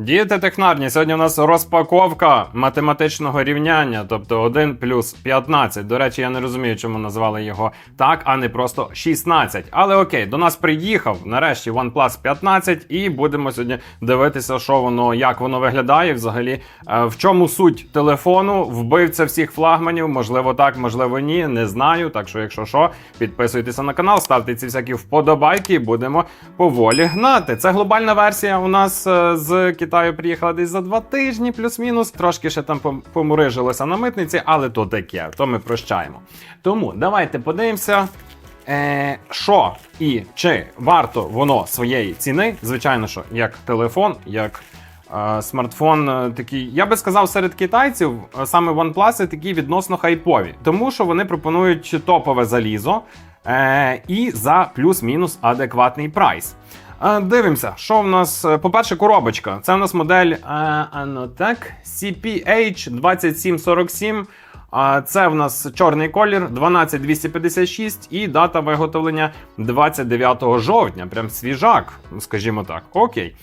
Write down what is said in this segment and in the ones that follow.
Діти технарні, сьогодні у нас розпаковка математичного рівняння, тобто 1 плюс 15. До речі, я не розумію, чому назвали його так, а не просто 16. Але окей, до нас приїхав нарешті OnePlus 15, і будемо сьогодні дивитися, що воно, як воно виглядає взагалі. Е, В чому суть телефону, вбивця всіх флагманів, можливо, так, можливо, ні, не знаю. Так що, якщо що, підписуйтеся на канал, ставте ці всякі вподобайки, і будемо поволі гнати. Це глобальна версія у нас е, з Китаю приїхала десь за два тижні, плюс-мінус. Трошки ще там помурижилося на митниці, але то таке, то ми прощаємо. Тому давайте подивимося. Е, що і чи варто воно своєї ціни? Звичайно, що як телефон, як е, смартфон е, такий, я би сказав, серед китайців е, саме OnePlus такі відносно хайпові, тому що вони пропонують топове залізо е, і за плюс-мінус адекватний прайс. Е, Дивимося, що в нас. е, По-перше, коробочка. Це в нас модель е, ну так, CPH2747. А це в нас чорний колір 12256 і дата виготовлення 29 жовтня. Прям свіжак, скажімо так. Окей.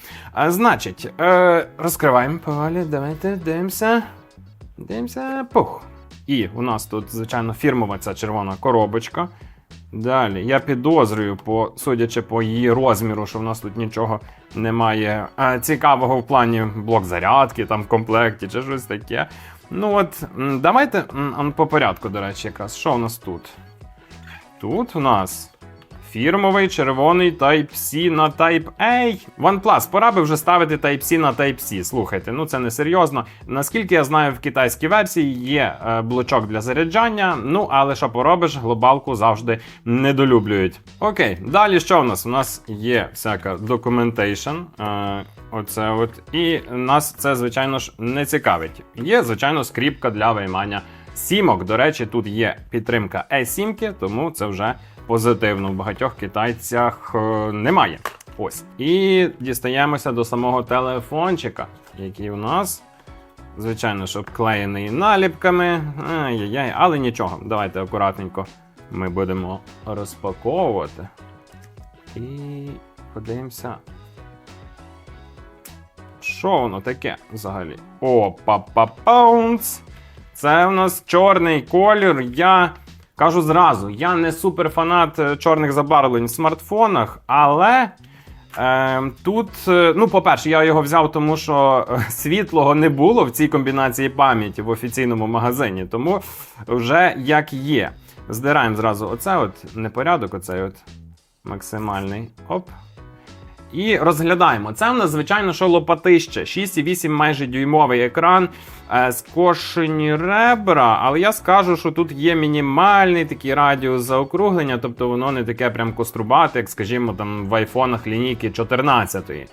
Значить, е, розкриваємо повалі. Давайте дивимося. Дивимося. Пух. І у нас тут, звичайно, фірмова ця червона коробочка. Далі, я підозрюю, по, судячи по її розміру, що в нас тут нічого немає а, цікавого в плані блок зарядки там в комплекті чи щось таке. Ну от, давайте по порядку, до речі, якраз. Що у нас тут? Тут у нас фірмовий червоний Type-C на Type-A. OnePlus, пора би вже ставити Type-C на Type-C. Слухайте, ну це не серйозно. Наскільки я знаю, в китайській версії є е, блочок для заряджання. Ну, але що поробиш, глобалку завжди недолюблюють. Окей, далі що в нас? У нас є всяка documentation. Е, оце от. І нас це, звичайно ж, не цікавить. Є, звичайно, скріпка для виймання сімок. До речі, тут є підтримка e-сімки, тому це вже позитивно. В багатьох китайцях е, немає. Ось. І дістаємося до самого телефончика, який у нас. Звичайно, що обклеєний наліпками. Ай-яй-яй, але нічого. Давайте акуратненько ми будемо розпаковувати. І подивимося. Що воно таке взагалі? О, па-па-паунц! Це в нас чорний колір. Я кажу зразу, я не суперфанат е, чорних забарвлень в смартфонах, але. Е, тут, ну, по-перше, я його взяв, тому що е, світлого не було в цій комбінації пам'яті в офіційному магазині, тому вже як є. Здираємо зразу оце от непорядок, оцей от максимальний. Оп. І розглядаємо. Це в нас, звичайно, що лопатище. 6,8 майже дюймовий екран, е, скошені ребра, але я скажу, що тут є мінімальний такий радіус заокруглення, тобто воно не таке прям кострубате, як, скажімо, там в айфонах лінійки 14.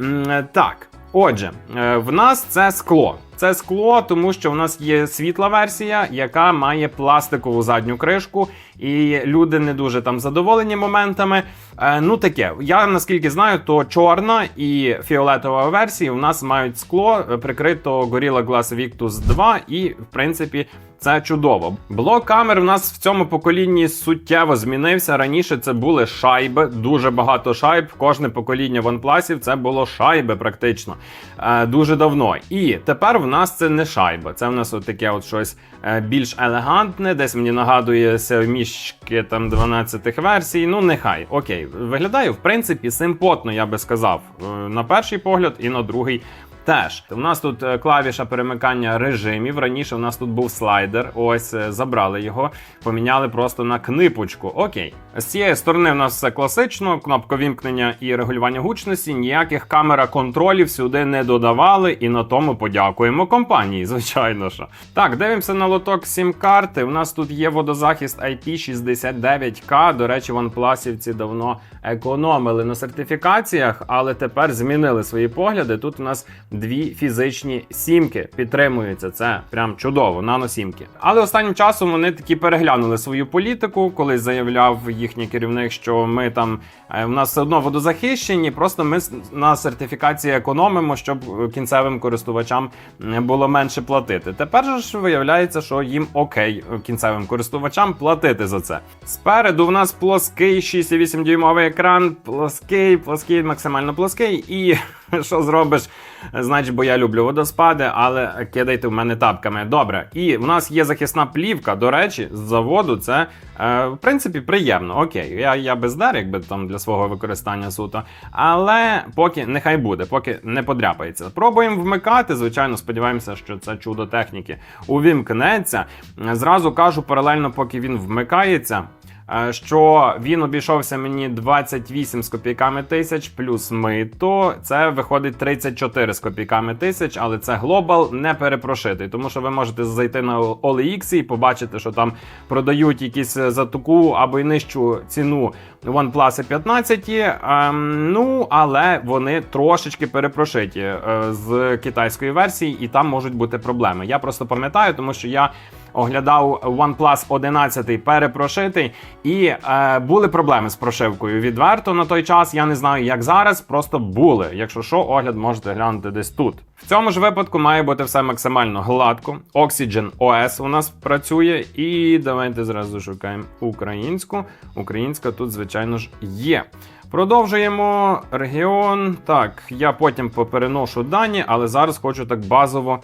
Е, Так. Отже, е, в нас це скло. Це скло, тому що в нас є світла версія, яка має пластикову задню кришку, і люди не дуже там задоволені моментами. Е, ну таке, я наскільки знаю, то чорна і фіолетова версії у нас мають скло е, прикрито Gorilla Glass Victus 2, і в принципі. Це чудово. Блок камер в нас в цьому поколінні суттєво змінився. Раніше це були шайби, дуже багато шайб. Кожне покоління OnePlus це було шайби практично е, дуже давно. І тепер в нас це не шайба. Це в нас от таке от щось е, більш елегантне. Десь мені нагадує мішки там 12 версій. Ну нехай окей, виглядає в принципі симпотно, я би сказав. Е, На перший погляд і на другий. Теж у нас тут е, клавіша перемикання режимів. Раніше у нас тут був слайдер. Ось е, забрали його, поміняли просто на книпочку. Окей, з цієї сторони у нас все класично. Кнопка вімкнення і регулювання гучності. Ніяких камера контролів сюди не додавали, і на тому подякуємо компанії. Звичайно що. Так, дивимося на лоток сім карти. У нас тут є водозахист IP69K. До речі, ванпласівці давно економили на сертифікаціях, але тепер змінили свої погляди. Тут у нас дві фізичні сімки підтримуються. Це прям чудово, наносімки. Але останнім часом вони таки переглянули свою політику, коли заявляв їхній керівник, що ми там е, в нас все одно водозахищені, просто ми на сертифікації економимо, щоб е, кінцевим користувачам е, було менше платити. Тепер ж виявляється, що їм окей кінцевим користувачам платити за це. Спереду в нас плоский 6,8 дюймовий екран, плоский, плоский, максимально плоский і. Що зробиш? Значить, бо я люблю водоспади, але кидайте в мене тапками. Добре. І в нас є захисна плівка. До речі, з заводу це е, в принципі приємно. Окей, я, я без дер, якби там для свого використання суто. Але поки нехай буде, поки не подряпається. Пробуємо вмикати. Звичайно, сподіваємося, що це чудо техніки увімкнеться. Зразу кажу паралельно, поки він вмикається. Е, Що він обійшовся мені 28 з копійками тисяч плюс мито. Це виходить 34 з копійками тисяч, але це глобал не перепрошитий, тому що ви можете зайти на OLX і побачити, що там продають якісь за таку або й нижчу ціну OnePlus 15. Ем, ну але вони трошечки перепрошиті е, з китайської версії, і там можуть бути проблеми. Я просто пам'ятаю, тому що я оглядав OnePlus 11 перепрошитий, і е, були проблеми з прошивкою. Відверто на той час. Я не знаю, як зараз, просто були. Якщо що, огляд можете глянути десь тут. В цьому ж випадку має бути все максимально гладко. Oxygen OS у нас працює, і давайте зразу шукаємо українську. Українська тут, звичайно ж, є. Продовжуємо регіон. Так, я потім попереношу дані, але зараз хочу так базово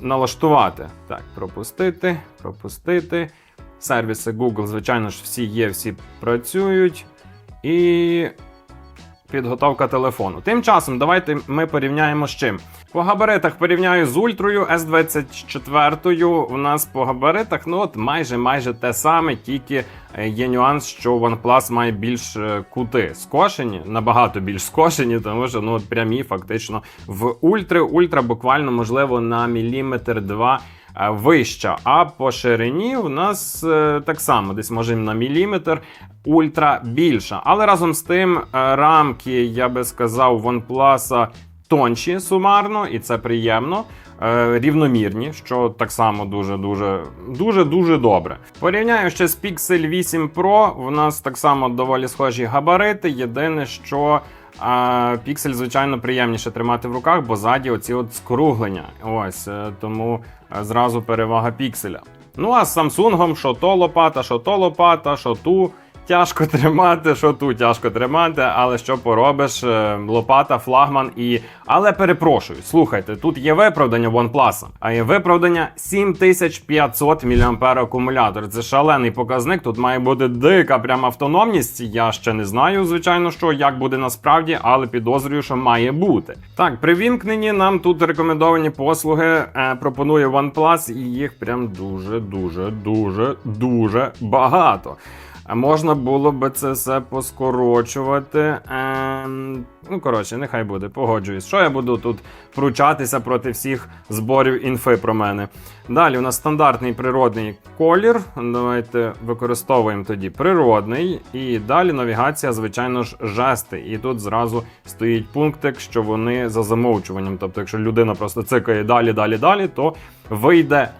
налаштувати. Так, пропустити, пропустити. Сервіси Google, звичайно ж, всі є, всі працюють. І підготовка телефону. Тим часом, давайте ми порівняємо з чим. По габаритах порівняю з ультрою S24. У нас по габаритах ну от майже майже те саме, тільки е, є нюанс, що OnePlus має більш е, кути скошені, набагато більш скошені, тому що ну от прямі фактично в ультри. Ультра буквально можливо на міліметр два. Вища, а по ширині у нас е, так само, десь може на міліметр ультра більша. Але разом з тим е, рамки, я би сказав, OnePlus тонші сумарно, і це приємно. Е, рівномірні, що так само дуже дуже дуже добре. Порівняю ще з Pixel 8 Pro. У нас так само доволі схожі габарити. Єдине, що а, Піксель, звичайно, приємніше тримати в руках, бо ззаді оці от скруглення. Ось е, тому е, зразу перевага пікселя. Ну а з Samsung, що то лопата, що то лопата, що ту. Тяжко тримати, що тут тяжко тримати, але що поробиш, е, лопата, флагман і. Але перепрошую, слухайте, тут є виправдання OnePlus, а є виправдання 7500 мАh акумулятор. Це шалений показник. Тут має бути дика прям автономність. Я ще не знаю, звичайно, що як буде насправді, але підозрюю, що має бути. Так, при вімкненні нам тут рекомендовані послуги е, пропонує OnePlus, і їх прям дуже, дуже, дуже, дуже багато. А можна було би це все поскорочувати. Ем, ну, коротше, нехай буде, погоджуюсь. Що я буду тут пручатися проти всіх зборів інфи про мене. Далі у нас стандартний природний колір. Давайте використовуємо тоді природний. І далі навігація, звичайно ж, жести. І тут зразу стоїть пунктик, що вони за замовчуванням. Тобто, якщо людина просто цикає далі, далі, далі, то вийде.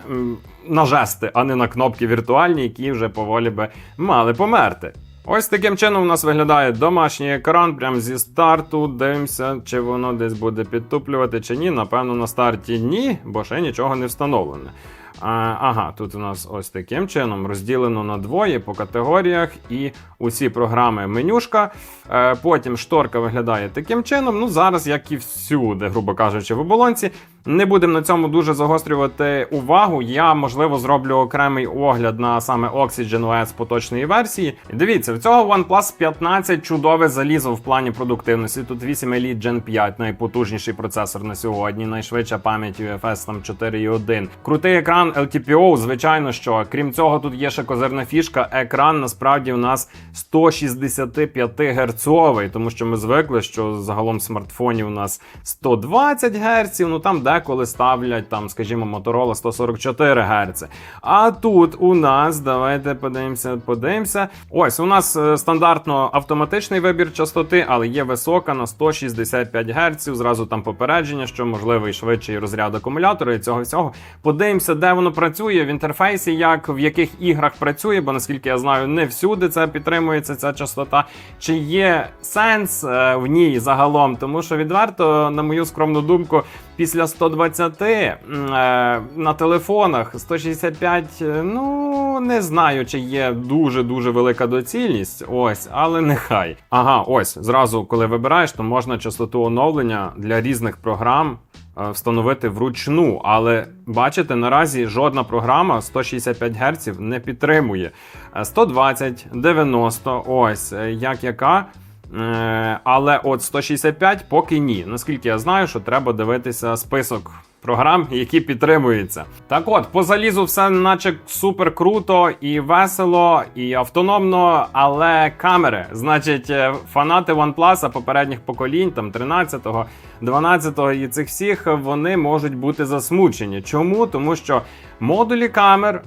на жести, а не на кнопки віртуальні, які вже поволі би мали померти. Ось таким чином у нас виглядає домашній екран, прямо зі старту. Дивимося, чи воно десь буде підтуплювати чи ні. Напевно, на старті ні, бо ще нічого не встановлене. А, ага, тут у нас ось таким чином розділено на двоє по категоріях і усі програми менюшка. Е, потім шторка виглядає таким чином. Ну, зараз, як і всюди, грубо кажучи, в оболонці. Не будемо на цьому дуже загострювати увагу. Я, можливо, зроблю окремий огляд на саме Oxygen OS поточної версії. Дивіться, в цього OnePlus 15 чудове залізо в плані продуктивності. Тут 8 Elite Gen 5, найпотужніший процесор на сьогодні, найшвидша пам'ять UFS там 4.1. Крутий екран LTPO, звичайно, що крім цього, тут є ще козирна фішка. Екран насправді у нас 165 герцовий, тому що ми звикли, що загалом смартфонів у нас 120 Гц, ну там деколи ставлять там, скажімо, Motorola 144 Гц. А тут у нас, давайте подивимося, подивимося. Ось у нас е, стандартно автоматичний вибір частоти, але є висока на 165 Гц. Зразу там попередження, що можливий швидший розряд акумулятора і цього всього. Подивимося, де воно працює в інтерфейсі, як в яких іграх працює, бо наскільки я знаю, не всюди це підтримується ця частота. Чи є сенс е, в ній загалом? Тому що відверто, на мою скромну думку, після 120 е, на телефонах 165, е, ну не знаю, чи є дуже дуже велика доцільність. Ось, але нехай. Ага, ось зразу, коли вибираєш, то можна частоту оновлення для різних програм е, встановити вручну. Але бачите, наразі жодна програма 165 Гц не підтримує. Е, 120, 90, ось е, як яка. Е, Але от 165 поки ні. Наскільки я знаю, що треба дивитися список програм, які підтримуються. Так от, по залізу все наче супер круто і весело, і автономно, але камери, значить, е, фанати OnePlus попередніх поколінь, там 13-го, 12-го і цих всіх, вони можуть бути засмучені. Чому? Тому що модулі камер е,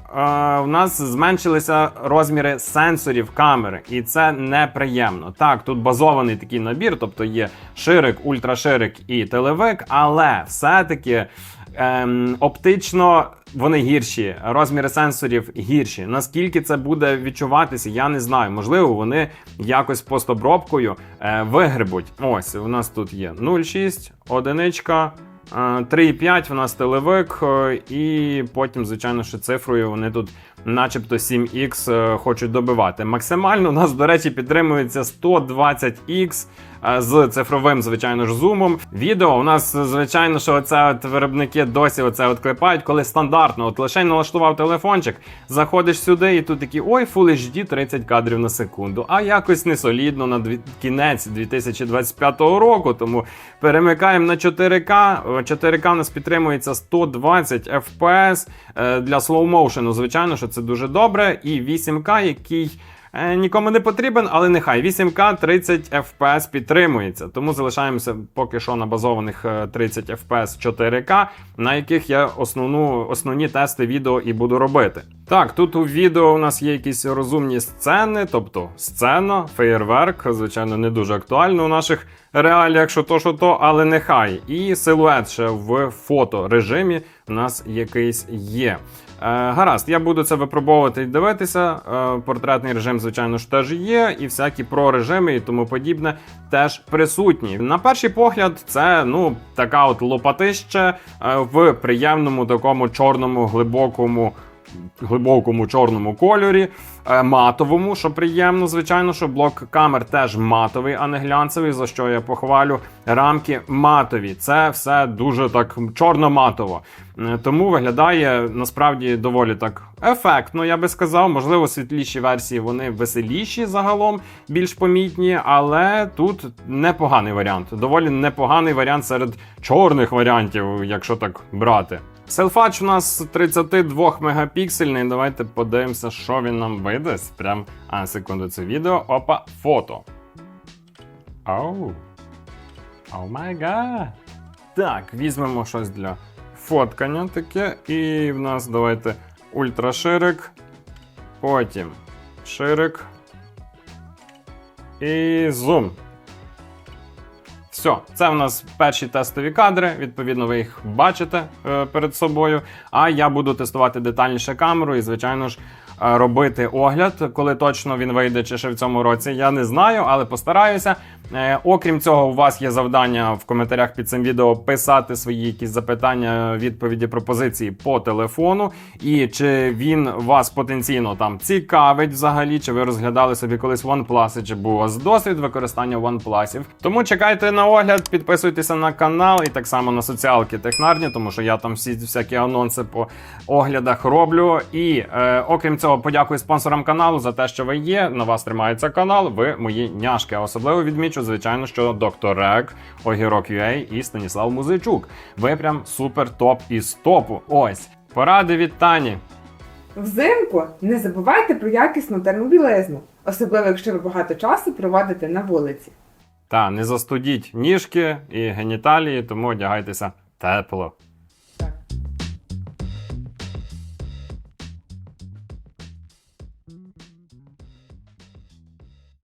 в нас зменшилися розміри сенсорів камери, і це неприємно. Так, тут базований такий набір, тобто є ширик, ультраширик і телевик, але все-таки. Ем, оптично вони гірші, розміри сенсорів гірші. Наскільки це буде відчуватися, я не знаю. Можливо, вони якось постобробкою е, вигребуть. Ось у нас тут є 0,6, одиничка. е, 3,5 у нас телевик, е, і потім, звичайно, що цифрою вони тут, начебто, 7X е, хочуть добивати. Максимально у нас, до речі, підтримується 120X е, з цифровим, звичайно ж, зумом. Відео у нас, звичайно, що оце от виробники досі оце от клепають, коли стандартно, от лише налаштував телефончик, заходиш сюди, і тут такі ой, Full HD 30 кадрів на секунду. А якось не солідно на дві... кінець 2025 року. Тому перемикаємо на 4К. Е, 4К у нас підтримується 120 FPS Е, для slow motion, Звичайно, що це дуже добре. І 8К, який. Е, Нікому не потрібен, але нехай 8К 30 FPS підтримується. Тому залишаємося поки що на базованих е, 30 FPS 4К, на яких я основну, основні тести відео і буду робити. Так, тут у відео у нас є якісь розумні сцени, тобто сцена, феєрверк, звичайно, не дуже актуально у наших реаліях, що то, що то, але нехай. І силует ще в фоторежимі у нас якийсь є. Е, гаразд, я буду це випробовувати і дивитися. Е, портретний режим, звичайно ж, теж є, і всякі прорежими і тому подібне теж присутні. На перший погляд, це ну така от лопатище в приємному такому чорному глибокому. Глибокому чорному кольорі, е, матовому, що приємно, звичайно, що блок камер теж матовий, а не глянцевий, за що я похвалю. Рамки матові. Це все дуже так чорно-матово. Е, Тому виглядає насправді доволі так ефектно, я би сказав. Можливо, світліші версії вони веселіші загалом, більш помітні, але тут непоганий варіант. Доволі непоганий варіант серед чорних варіантів, якщо так брати. Селфач у нас 32 мегапіксельний. Давайте подивимося, що він нам видасть. Прям а секунду, це відео. Опа, фото. Оу. О май гад. Так, візьмемо щось для фоткання таке. І в нас давайте ультраширик. Потім ширик. І зум. Все, це в нас перші тестові кадри. Відповідно, ви їх бачите е, перед собою. А я буду тестувати детальніше камеру і, звичайно ж, е, робити огляд, коли точно він вийде чи ще в цьому році. Я не знаю, але постараюся. Е, окрім цього, у вас є завдання в коментарях під цим відео писати свої якісь запитання, відповіді, пропозиції по телефону. І чи він вас потенційно там цікавить взагалі, чи ви розглядали собі колись OnePlus, чи був у вас досвід використання OnePlus. Тому чекайте на огляд, підписуйтеся на канал і так само на соціалки Технарні, тому що я там всі всякі анонси по оглядах роблю. І е, окрім цього, подякую спонсорам каналу за те, що ви є. На вас тримається канал. Ви мої няшки. А особливо відмічу, звичайно, що доктор Рек, Огірок UA і Станіслав Музичук. Ви прям супер топ із топу. Ось поради від Тані. Взимку не забувайте про якісну термобілизну, особливо якщо ви багато часу проводите на вулиці. Та не застудіть ніжки і геніталії, тому одягайтеся тепло.